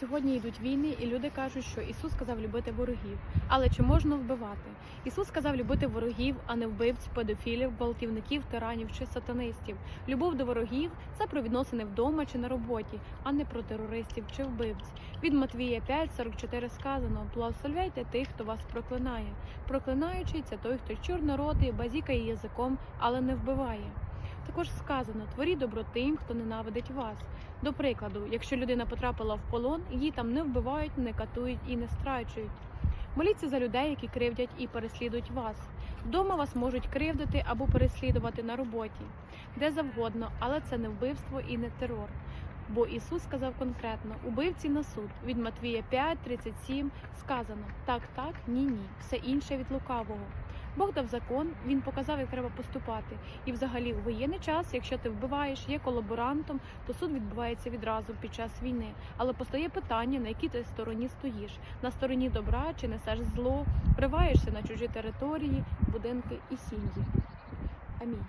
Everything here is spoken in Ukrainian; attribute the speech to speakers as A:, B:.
A: Сьогодні йдуть війни, і люди кажуть, що Ісус сказав любити ворогів. Але чи можна вбивати? Ісус сказав любити ворогів, а не вбивць, педофілів, гвалтівників, тиранів чи сатанистів. Любов до ворогів це про відносини вдома чи на роботі, а не про терористів чи вбивць. Від Матвія 5,44 сказано: благословляйте тих, хто вас проклинає. Проклинаючий це той, хто чур народи, базікає язиком, але не вбиває. Також сказано: творіть добро тим, хто ненавидить вас. До прикладу, якщо людина потрапила в полон, її там не вбивають, не катують і не страчують. Моліться за людей, які кривдять і переслідують вас. Вдома вас можуть кривдити або переслідувати на роботі, де завгодно, але це не вбивство і не терор. Бо Ісус сказав конкретно: убивці на суд від Матвія 5,37 сказано: так, так, ні, ні, все інше від лукавого. Бог дав закон, він показав, як треба поступати. І взагалі у воєнний час, якщо ти вбиваєш, є колаборантом, то суд відбувається відразу під час війни. Але постає питання, на якій ти стороні стоїш: на стороні добра чи несеш зло, вриваєшся на чужі території, будинки і сім'ї. Амінь.